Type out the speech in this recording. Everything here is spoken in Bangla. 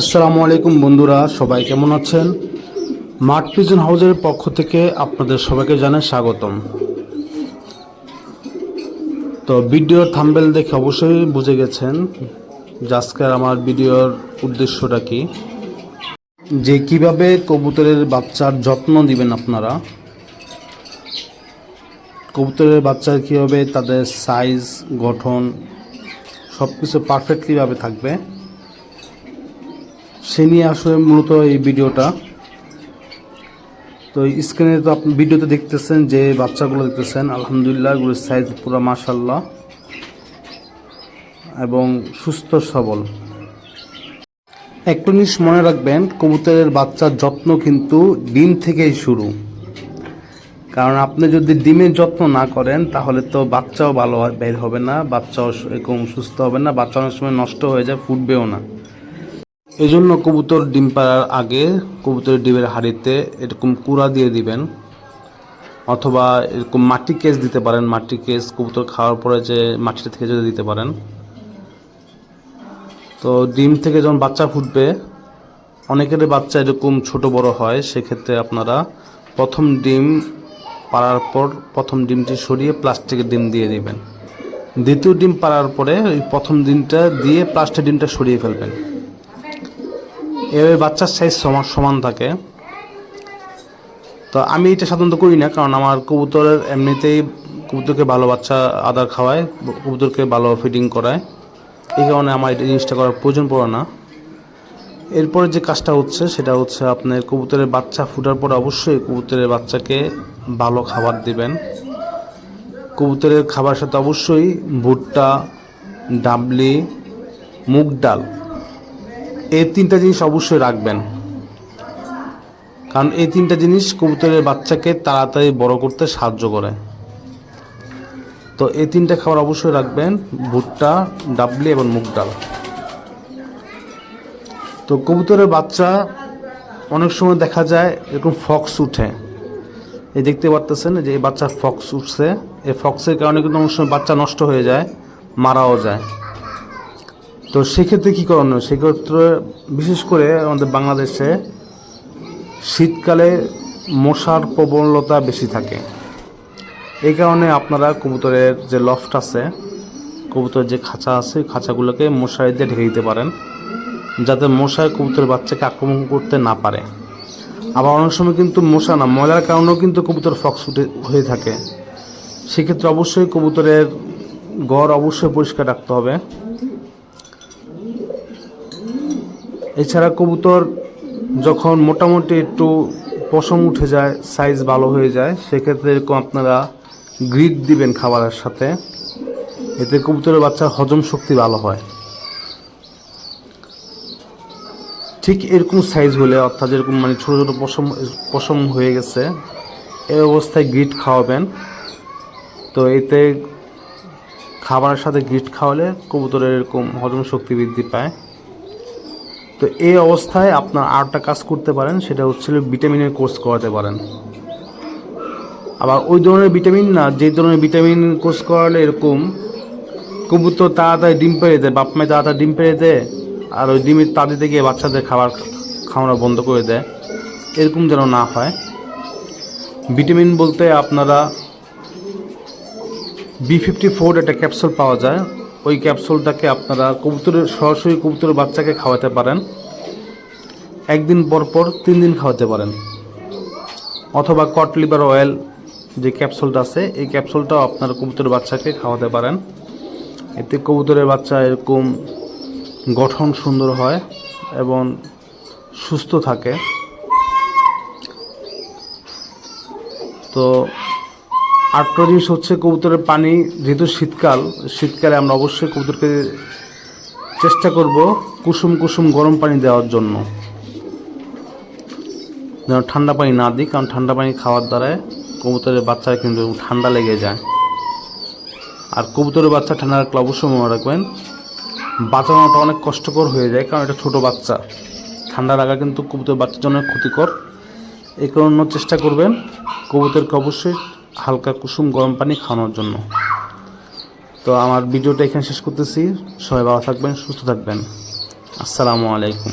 আসসালামু আলাইকুম বন্ধুরা, সবাই কেমন আছেন? মাঠ পিজন হাউসের পক্ষ থেকে আপনাদের সবাইকে জানাই স্বাগতম। তো ভিডিওর থাম্বেল দেখে অবশ্যই বুঝে গেছেন যে আজকের আমার ভিডিওর উদ্দেশ্যটা কি। যে কীভাবে কবুতরের বাচ্চার যত্ন দিবেন আপনারা, কবুতরের বাচ্চার কীভাবে তাদের সাইজ গঠন সব কিছু পারফেক্টলিভাবে থাকবে। সে নিয়ে আসলে মূলত এই ভিডিওটা। তো স্ক্রিনে তো আপনি ভিডিওতে দেখতেছেন যে বাচ্চাগুলো দেখতেছেন, আলহামদুলিল্লাহ, এগুলোর সাইজ পুরো মাশাল্লাহ এবং সুস্থ, সবল। একটা জিনিস মনে রাখবেন, কবুতরের বাচ্চার যত্ন কিন্তু ডিম থেকেই শুরু। কারণ আপনি যদি ডিমের যত্ন না করেন, তাহলে তো বাচ্চাও ভালো বের হবে না, বাচ্চাও এরকম সুস্থ হবে না, বাচ্চা অনেক সময় নষ্ট হয়ে যায়, ফুটবেও না। এই জন্য কবুতর ডিম পাড়ার আগে কবুতরের ডিমের হাড়িতে এরকম কুড়া দিয়ে দিবেন, অথবা এরকম মাটি কেস দিতে পারেন, মাটি কেস কবুতর খাওয়ার পরে যে মাটিটা থেকে যদি দিতে পারেন। তো ডিম থেকে যখন বাচ্চা ফুটবে, অনেকের বাচ্চা এরকম ছোট বড় হয়, সেক্ষেত্রে আপনারা প্রথম ডিম পাড়ার পর প্রথম ডিমটি সরিয়ে প্লাস্টিকের ডিম দিয়ে দিবেন। দ্বিতীয় ডিম পাড়ার পরে ওই প্রথম ডিমটা দিয়ে প্লাস্টিক ডিমটা সরিয়ে ফেলবেন। এভাবে বাচ্চার সাইজ সমান সমান থাকে। তো আমি এটা সাধারণত করি না, কারণ আমার কবুতরের এমনিতেই কবুতরকে ভালো বাচ্চা আদার খাওয়ায়, কবুতরকে ভালো ফিডিং করায়। এই কারণে আমার এটা জিনিসটা করার প্রয়োজন পড়ে না। এরপরে যে কাজটা হচ্ছে, সেটা হচ্ছে আপনার কবুতরের বাচ্চা ফুটার পর অবশ্যই কবুতরের বাচ্চাকে ভালো খাবার দিবেন। কবুতরের খাবার সাথে অবশ্যই ভুট্টা, ডাবলি, মুগ ডাল এই তিনটা জিনিস অবশ্যই রাখবেন। কারণ এই তিনটা জিনিস কবুতরের বাচ্চাকে তাড়াতাড়ি বড় করতে সাহায্য করে। তো এই তিনটা খাবার অবশ্যই রাখবেন, ভুট্টা, ডাবলি এবং মুগ ডাল। তো কবুতরের বাচ্চা অনেক সময় দেখা যায় এরকম ফক্স উঠে। এই দেখতে পারতেছেন যে এই বাচ্চা ফক্স উঠছে। এই ফক্সের কারণে কিন্তু অনেক সময় বাচ্চা নষ্ট হয়ে যায়, মারাও যায়। তো সেক্ষেত্রে কী করণীয়? সেক্ষেত্রে বিশেষ করে আমাদের বাংলাদেশে শীতকালে মশার প্রবণতা বেশি থাকে। এই কারণে আপনারা কবুতরের যে লফট আছে, কবুতরের যে খাঁচা আছে খাঁচাগুলোকে মশারি দিয়ে ঢেকে দিতে পারেন, যাতে মশায় কবুতরের বাচ্চাকে আক্রমণ করতে না পারে। আবার অনেক সময় কিন্তু মশা না, ময়লার কারণেও কিন্তু কবুতর ফক্স উঠে হয়ে থাকে। সেক্ষেত্রে অবশ্যই কবুতরের গড় অবশ্যই পরিষ্কার রাখতে হবে। এছাড়া কবুতর যখন মোটামুটি একটু পশম উঠে যায় সাইজ ভালো হয়ে যায়, সেক্ষেত্রে এরকম আপনারা গ্রিড দিবেন খাবারের সাথে। এতে কবুতরের বাচ্চার হজম শক্তি ভালো হয়। ঠিক এরকম সাইজ হলে, অর্থাৎ যেরকম মানে ছোটো ছোটো পশম পশম হয়ে গেছে এই অবস্থায় গ্রিট খাওয়াবেন। তো এতে খাবারের সাথে গ্রিট খাওয়ালে কবুতরের এরকম হজম শক্তি বৃদ্ধি পায়। তো এই অবস্থায় আপনার আরেকটা কাজ করতে পারেন, সেটা হচ্ছিল ভিটামিনের কোর্স করাতে পারেন। আবার ওই ধরনের ভিটামিন না, যে ধরনের ভিটামিন কোর্স করালে এরকম কবুতর তাড়াতাড়ি ডিম পেড়ে দেয়, বাপ মায় তাড়াতাড়ি ডিম পেড়ে দেয়, আর ওই ডিমের তাড়িতে গিয়ে বাচ্চাদের খাবার খাওয়ানো বন্ধ করে দেয়। এরকম যেন না হয়। ভিটামিন বলতে আপনারা বি ফিফটি ফোর একটা ক্যাপসুল পাওয়া যায়। ওই ক্যাপসুলটাকে আপনারা কবুতরের, সরাসরি কবুতরের বাচ্চাকে খাওয়াতে পারেন। একদিন পর পর তিন দিন খাওয়াতে পারেন। অথবা কট লিভার অয়েল যে ক্যাপসুলটা আছে, এই ক্যাপসুলটাও আপনার কবুতরের বাচ্চাকে খাওয়াতে পারেন। এতে কবুতরের বাচ্চা এরকম গঠন সুন্দর হয় এবং সুস্থ থাকে। তো আরেকটা জিনিস হচ্ছে কবুতরের পানি, যেহেতু শীতকাল, শীতকালে আমরা অবশ্যই কবুতরকে চেষ্টা করব কুসুম কুসুম গরম পানি দেওয়ার জন্য। যেন ঠান্ডা পানি না দিই, কারণ ঠান্ডা পানি খাওয়ার দ্বারায় কবুতরের বাচ্চার কিন্তু ঠান্ডা লেগে যায়। আর কবুতরের বাচ্চা ঠান্ডা রাখলে অবশ্যই মনে রাখবেন, বাঁচানোটা অনেক কষ্টকর হয়ে যায়, কারণ এটা ছোট বাচ্চা। ঠান্ডা লাগা কিন্তু কবুতর বাচ্চার জন্য ক্ষতিকর। এই কারণে চেষ্টা করবেন কবুতরকে অবশ্যই হালকা কুসুম গরম পানি খাওয়ানোর জন্য। তো আমার ভিডিওটা এখানে শেষ করতেছি। সবাই ভালো থাকবেন, সুস্থ থাকবেন। আসসালামু আলাইকুম।